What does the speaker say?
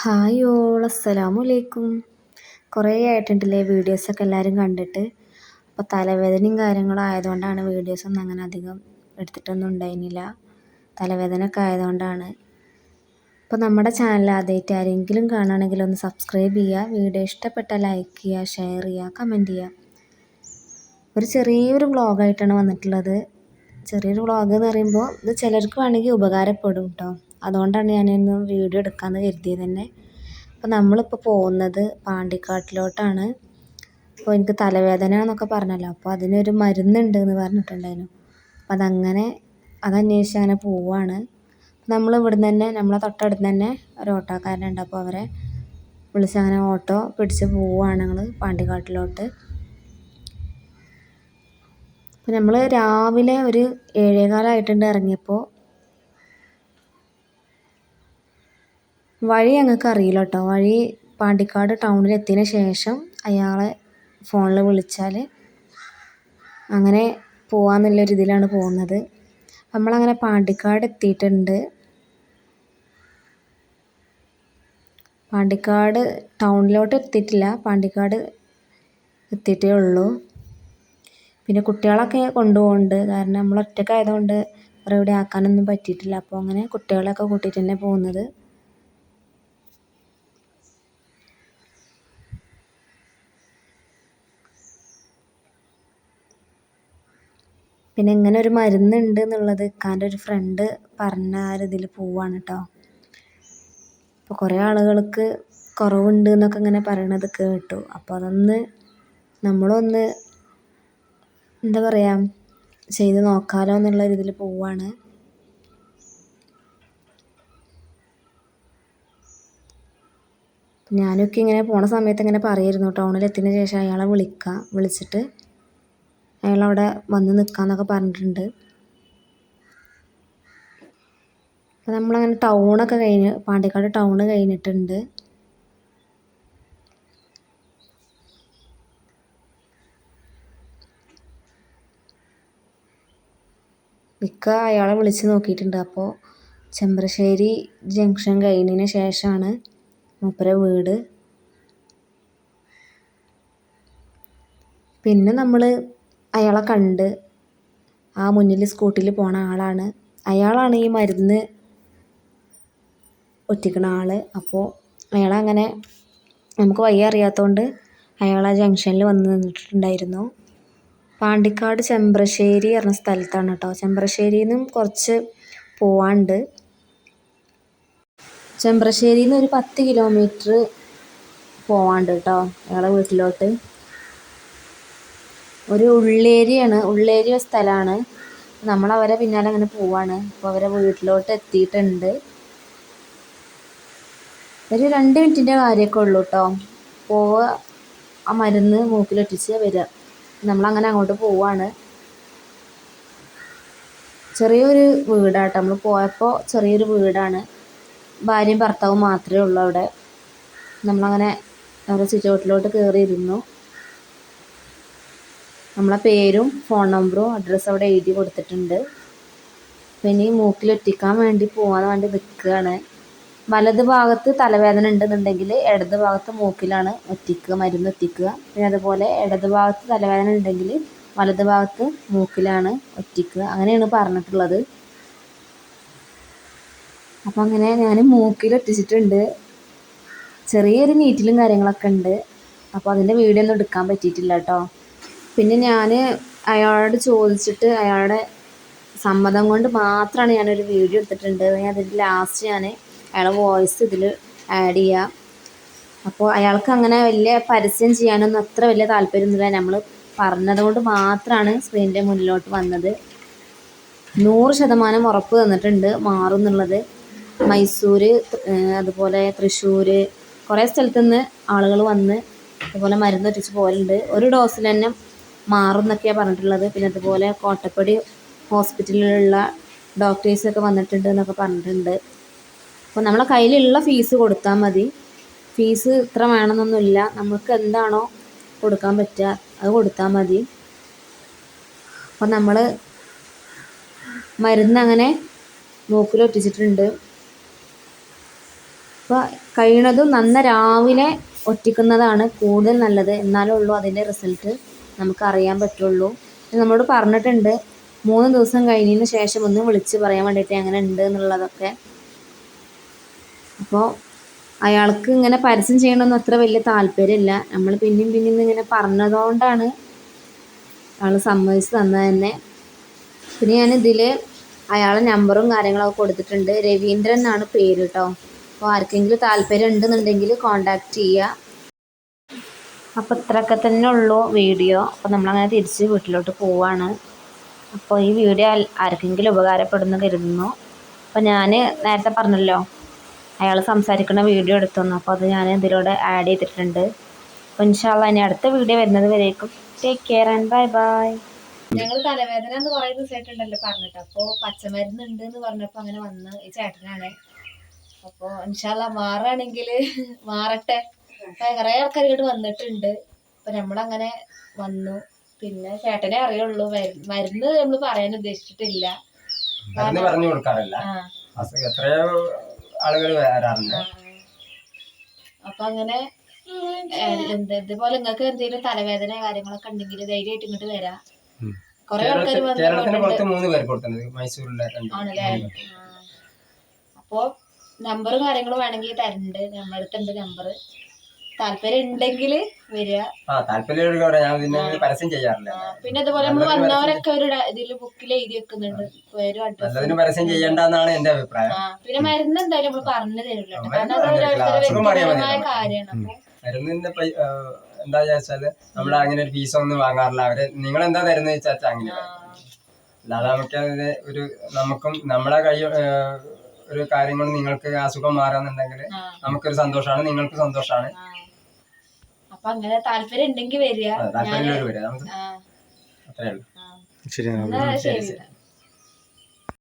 Hi all അസ്സലാമു അലൈക്കും കുറേ ആയിട്ടുണ്ടല്ലേ വീഡിയോസൊക്കെ എല്ലാവരും കണ്ടിട്ട്. അപ്പോൾ തലവേദനയും കാര്യങ്ങളും ആയതുകൊണ്ടാണ് വീഡിയോസൊന്നും അങ്ങനെ അധികം എടുത്തിട്ടൊന്നും ഉണ്ടായിരുന്നില്ല. തലവേദനയൊക്കെ ആയതുകൊണ്ടാണ്. അപ്പോൾ നമ്മുടെ ചാനൽ ആദ്യമായിട്ട് ആരെങ്കിലും കാണുകയാണെങ്കിൽ ഒന്ന് സബ്സ്ക്രൈബ് ചെയ്യുക. വീഡിയോ ഇഷ്ടപ്പെട്ടാൽ ലൈക്ക് ചെയ്യുക ഷെയർ ചെയ്യുക കമന്റ് ചെയ്യുക. ഒരു ചെറിയൊരു വ്ളോഗായിട്ടാണ് വന്നിട്ടുള്ളത്. ചെറിയൊരു വ്ളോഗ് എന്ന് പറയുമ്പോൾ ഇത് ചിലർക്ക് വേണമെങ്കിൽ ഉപകാരപ്പെടും കേട്ടോ അതുകൊണ്ടാണ് ഞാനിന്ന് വീഡിയോ എടുക്കാമെന്ന് കരുതിയത് തന്നെ. അപ്പോൾ നമ്മളിപ്പോൾ പോകുന്നത് പാണ്ടിക്കാട്ടിലോട്ടാണ്. അപ്പോൾ എനിക്ക് തലവേദന എന്നൊക്കെ പറഞ്ഞല്ലോ. അപ്പോൾ അതിനൊരു മരുന്നുണ്ട് എന്ന് പറഞ്ഞിട്ടുണ്ടായിരുന്നു. അപ്പോൾ അതങ്ങനെ അതന്വേഷിച്ച് അങ്ങനെ പോവുകയാണ് നമ്മൾ ഇവിടുന്ന് തന്നെ നമ്മളെ തൊട്ടടുത്ത് തന്നെ ഒരു ഓട്ടോക്കാരനുണ്ട്. അപ്പോൾ അവരെ വിളിച്ച് അങ്ങനെ ഓട്ടോ പിടിച്ച് പോവുകയാണ് ഞങ്ങൾ പാണ്ടിക്കാട്ടിലോട്ട്. അപ്പോൾ നമ്മൾ രാവിലെ ഒരു ഏഴേകാലായിട്ടുണ്ട് ഇറങ്ങിയപ്പോൾ വഴി ഞങ്ങൾക്ക് അറിയില്ല കേട്ടോ. വഴി പാണ്ടിക്കാട് ടൗണിൽ എത്തിയതിന് ശേഷം അയാളെ ഫോണിൽ വിളിച്ചാൽ അങ്ങനെ പോകാമെന്നുള്ളൊരു ഇതിലാണ് പോകുന്നത്. നമ്മളങ്ങനെ പാണ്ടിക്കാട് എത്തിയിട്ടുണ്ട്. പാണ്ടിക്കാട് ടൗണിലോട്ട് എത്തിയിട്ടില്ല. പാണ്ടിക്കാട് എത്തിയിട്ടേ ഉള്ളൂ. പിന്നെ കുട്ടികളൊക്കെ കൊണ്ടുപോകുന്നുണ്ട്. കാരണം നമ്മൾ ഒറ്റയ്ക്കായതുകൊണ്ട് വേറെ എവിടെ ആക്കാനൊന്നും പറ്റിയിട്ടില്ല. അപ്പോൾ അങ്ങനെ കുട്ടികളെയൊക്കെ കൂട്ടിയിട്ട് തന്നെ പോകുന്നത്. പിന്നെ ഇങ്ങനെ ഒരു മരുന്നുണ്ട് എന്നുള്ളത് ഇക്കാന്റെ ഒരു ഫ്രണ്ട് പറഞ്ഞ ആ ഒരു ഇതിൽ പോവാണ് കേട്ടോ. അപ്പോൾ കുറേ ആളുകൾക്ക് കുറവുണ്ട് എന്നൊക്കെ ഇങ്ങനെ പറയണത് കേട്ടു. അപ്പോൾ അതൊന്ന് നമ്മളൊന്ന് എന്താ പറയുക ചെയ്ത് നോക്കാലോ എന്നുള്ള ഇതിൽ പോവാണ്. ഞാനൊക്കെ ഇങ്ങനെ പോണ സമയത്ത് ഇങ്ങനെ പറയായിരുന്നു ടൗണിലെത്തിയതിന് ശേഷം അയാളെ വിളിക്കാം വിളിച്ചിട്ട്. അയാളവിടെ വന്ന് നിൽക്കാമെന്നൊക്കെ പറഞ്ഞിട്ടുണ്ട്. അപ്പം നമ്മളങ്ങനെ ടൗണൊക്കെ കഴിഞ്ഞ് പാണ്ടിക്കാട് ടൗൺ കഴിഞ്ഞിട്ടുണ്ട്. ഇക്ക അയാളെ വിളിച്ച് നോക്കിയിട്ടുണ്ട്. അപ്പോൾ ചെമ്പ്രശ്ശേരി ജംഗ്ഷൻ കഴിഞ്ഞതിന് ശേഷമാണ് മൂപ്പരെ വീട്. പിന്നെ നമ്മൾ അയാളെ കണ്ട് ആ മുന്നിൽ സ്കൂട്ടിൽ പോണ ആളാണ്. അയാളാണ് ഈ മരുന്ന് ഒറ്റിക്കണ ആൾ അപ്പോൾ അയാളങ്ങനെ നമുക്ക് വയ്യ അറിയാത്തതുകൊണ്ട് അയാൾ ആ ജംഗ്ഷനിൽ വന്ന് നിന്നിട്ടുണ്ടായിരുന്നു. പാണ്ടിക്കാട് ചെമ്പ്രശ്ശേരി പറഞ്ഞ സ്ഥലത്താണ് കേട്ടോ. ചെമ്പ്രശ്ശേരിയിൽ നിന്നും കുറച്ച് പോവാണ്ട്. ചെമ്പ്രശ്ശേരിയിൽ നിന്ന് ഒരു പത്ത് കിലോമീറ്റർ പോവാണ്ട് കേട്ടോ ഞങ്ങളുടെ വീട്ടിലോട്ട്. ഒരു ഉള്ളേരിയാണ്. ഉള്ളേരി ഒരു സ്ഥലമാണ് നമ്മൾ അവരെ പിന്നാലെ അങ്ങനെ പോവാണ്. അപ്പോൾ അവരെ വീട്ടിലോട്ട് എത്തിയിട്ടുണ്ട്. ഒരു രണ്ട് മിനിറ്റിന്റെ കാര്യമൊക്കെ ഉള്ളൂ കേട്ടോ. പോവുക ആ മരുന്ന് മൂക്കിലൊട്ടിച്ച് വരിക. നമ്മളങ്ങനെ അങ്ങോട്ട് പോവാണ്. ചെറിയൊരു വീടാട്ടോ. നമ്മൾ പോയപ്പോൾ ചെറിയൊരു വീടാണ്. ഭാര്യയും ഭർത്താവും മാത്രമേ ഉള്ളൂ അവിടെ. നമ്മളങ്ങനെ അവരുടെ സിറ്റൗട്ടിലോട്ട് കയറിയിരുന്നു നമ്മളെ പേരും ഫോൺ നമ്പറും അഡ്രസ്സും അവിടെ എഴുതി കൊടുത്തിട്ടുണ്ട്. പിന്നെ ഈ മൂക്കിലൊറ്റിക്കാൻ വേണ്ടി പോകാൻ വേണ്ടി നിൽക്കുകയാണ് വലത് ഭാഗത്ത് തലവേദന ഉണ്ടെന്നുണ്ടെങ്കിൽ ഇടത് ഭാഗത്ത് മൂക്കിലാണ് ഒറ്റിക്കുക മരുന്ന് ഒറ്റിക്കുക. പിന്നെ അതുപോലെ ഇടത് ഭാഗത്ത് തലവേദന ഉണ്ടെങ്കിൽ വലത് ഭാഗത്ത് മൂക്കിലാണ് ഒറ്റിക്കുക. അങ്ങനെയാണ് പറഞ്ഞിട്ടുള്ളത്. അപ്പം അങ്ങനെ ഞാൻ മൂക്കിൽ ഒറ്റിച്ചിട്ടുണ്ട്. ചെറിയൊരു നീറ്റിലും കാര്യങ്ങളൊക്കെ ഉണ്ട്. അപ്പോൾ അതിന്റെ വീഡിയോ ഒന്നും എടുക്കാൻ പറ്റിയിട്ടില്ല കേട്ടോ. പിന്നെ ഞാൻ അയാളോട് ചോദിച്ചിട്ട് അയാളുടെ സമ്മതം കൊണ്ട് മാത്രമാണ് ഞാനൊരു വീഡിയോ എടുത്തിട്ടുണ്ട്. അതിന്റെ ലാസ്റ്റ് ഞാൻ അയാളെ വോയിസ് ഇതിൽ ആഡ് ചെയ്യാം. അപ്പോൾ അയാൾക്ക് അങ്ങനെ വലിയ പരസ്യം ചെയ്യാനൊന്നും അത്ര വലിയ താല്പര്യമൊന്നുമില്ല. നമ്മൾ പറഞ്ഞതുകൊണ്ട് മാത്രമാണ് സ്ക്രീനിന്റെ മുന്നിലോട്ട് വന്നത്. നൂറ് ശതമാനം ഉറപ്പ് തന്നിട്ടുണ്ട് മാറും എന്നുള്ളത് മൈസൂർ അതുപോലെ തൃശ്ശൂർ കുറേ സ്ഥലത്തു നിന്ന് ആളുകൾ വന്ന് അതുപോലെ മരുന്ന് ഒറ്റിച്ച് പോലുണ്ട് ഒരു ഡോസിൽ തന്നെ മാറും എന്നൊക്കെയാണ് പറഞ്ഞിട്ടുള്ളത്. പിന്നെ അതുപോലെ കോട്ടപ്പടി ഹോസ്പിറ്റലിലുള്ള ഡോക്ടേഴ്സൊക്കെ വന്നിട്ടുണ്ട് എന്നൊക്കെ പറഞ്ഞിട്ടുണ്ട്. അപ്പോൾ നമ്മളെ കയ്യിലുള്ള ഫീസ് കൊടുത്താൽ മതി. ഫീസ് ഇത്ര വേണമെന്നൊന്നുമില്ല. നമുക്ക് എന്താണോ കൊടുക്കാൻ പറ്റുക അത് കൊടുത്താൽ മതി. അപ്പോൾ നമ്മൾ മരുന്ന് അങ്ങനെ നോക്കിലൊറ്റിച്ചിട്ടുണ്ട് അപ്പോൾ കഴിയണതും നന്ന രാവിലെ ഒറ്റിക്കുന്നതാണ് കൂടുതൽ നല്ലത്. എന്നാലേ ഉള്ളൂ അതിന്റെ റിസൾട്ട് നമുക്ക് അറിയാൻ പറ്റുള്ളൂ. നമ്മളോട് പറഞ്ഞിട്ടുണ്ട് മൂന്ന് ദിവസം കഴിഞ്ഞതിന് ശേഷം ഒന്ന് വിളിച്ച് പറയാൻ വേണ്ടിയിട്ട് എങ്ങനെ ഉണ്ട് എന്നുള്ളതൊക്കെ. അപ്പോൾ അയാൾക്ക് ഇങ്ങനെ പരസ്യം ചെയ്യണമെന്ന് അത്ര വലിയ താല്പര്യമില്ല. നമ്മൾ പിന്നെയും പിന്നെയും ഇങ്ങനെ പറഞ്ഞതുകൊണ്ടാണ് അയാൾ സമ്മതിച്ച് തന്നത് തന്നെ പിന്നെ ഞാൻ ഇതിൽ അയാളെ നമ്പറും കാര്യങ്ങളൊക്കെ കൊടുത്തിട്ടുണ്ട്. രവീന്ദ്രൻ എന്നാണ് പേര് കേട്ടോ അപ്പോൾ ആർക്കെങ്കിലും താല്പര്യം ഉണ്ടെന്നുണ്ടെങ്കിൽ കോണ്ടാക്ട് ചെയ്യുക അപ്പോൾ ഇത്രയൊക്കെ തന്നെ ഉള്ളൂ വീഡിയോ. അപ്പോൾ നമ്മളങ്ങനെ തിരിച്ച് വീട്ടിലോട്ട് പോവാണ്. അപ്പോൾ ഈ വീഡിയോ ആർക്കെങ്കിലും ഉപകാരപ്പെടുന്നു കരുതുന്നു. അപ്പോൾ ഞാൻ നേരത്തെ പറഞ്ഞല്ലോ അയാൾ സംസാരിക്കുന്ന വീഡിയോ എടുത്തുന്നു അപ്പോൾ അത് ഞാൻ ഇതിലൂടെ ആഡ് ചെയ്തിട്ടുണ്ട്. അപ്പോൾ ഇൻഷാല്ല ഇനി അടുത്ത വീഡിയോ വരുന്നത് വരേക്കും. Take care and bye bye ഞങ്ങൾ തലവേദന എന്ന് കുറേ ദിവസമായിട്ടുണ്ടല്ലോ പറഞ്ഞിട്ട്. അപ്പോൾ പച്ചമരുന്ന് ഉണ്ട് എന്ന് പറഞ്ഞപ്പോൾ അങ്ങനെ വന്ന് ഈ ചേട്ടനാണ്. അപ്പോൾ ഇൻഷാല്ല മാറുകയാണെങ്കിൽ മാറട്ടെ. കുറേ ആൾക്കാർ ഇങ്ങോട്ട് വന്നിട്ടുണ്ട്. അപ്പോൾ നമ്മളങ്ങനെ വന്നു. പിന്നെ ചേട്ടനെ അറിയുള്ളൂ. മരുന്ന് നമ്മൾ പറയാൻ ഉദ്ദേശിച്ചിട്ടില്ല. പറഞ്ഞു കൊടുക്കാറില്ല. ആ. എത്രയോ ആളുകൾ വരാറുണ്ട്. ആ. അപ്പൊ അങ്ങനെ എന്ത് ഇതുപോലെ നിങ്ങൾക്ക് എന്തെങ്കിലും തലവേദന കാര്യങ്ങളൊക്കെ ഉണ്ടെങ്കിൽ ധൈര്യമായിട്ട് ഇങ്ങോട്ട് വരാം. കൊറേ ആൾക്കാർ കേരളത്തിന് പുറത്ത് മൂന്ന് പേർ മൈസൂരിലെ ആണല്ലേ. അപ്പോ നമ്പറും കാര്യങ്ങളും വേണമെങ്കിൽ തരുന്നുണ്ട് നമ്മുടെ അടുത്തുണ്ട് നമ്പർ താല്പര്യം ഉണ്ടെങ്കിൽ വരിക. ആ താല്പര്യം ഞാൻ പിന്നെ പരസ്യം ചെയ്യാറില്ല. പിന്നെ അതുപോലെ നമ്മൾ വന്നവരൊക്കെ ഒരു ഇതിൽ ബുക്കിൽ എഴുതി വെക്കുന്നുണ്ട്. നല്ലതിന് പരസ്യം ചെയ്യണ്ടെന്നാണ് എന്റെ അഭിപ്രായം. പിന്നെ മരുന്ന് എന്തായാലും നമ്മൾ പറഞ്ഞു തരില്ല. കാര്യമാണ്. മരുന്നിന്റെ എന്താ വെച്ചാൽ നമ്മൾ അങ്ങനെ ഒരു ഫീസ് ഒന്നും വാങ്ങാറില്ല. അവർ നിങ്ങൾ എന്താ തരുന്നത് വെച്ചാൽ അങ്ങനെ അല്ലാതെ നമുക്ക് അതിന് ഒരു നമുക്കും നമ്മളെ കൈ ഒരു കാര്യം കൊണ്ട് നിങ്ങൾക്ക് അസുഖം മാറാന്നുണ്ടെങ്കിൽ നമുക്കൊരു സന്തോഷമാണ്. നിങ്ങൾക്ക് സന്തോഷമാണ്. അപ്പൊ അങ്ങനെ താല്പര്യം ഉണ്ടെങ്കിൽ വരിക. ശരി.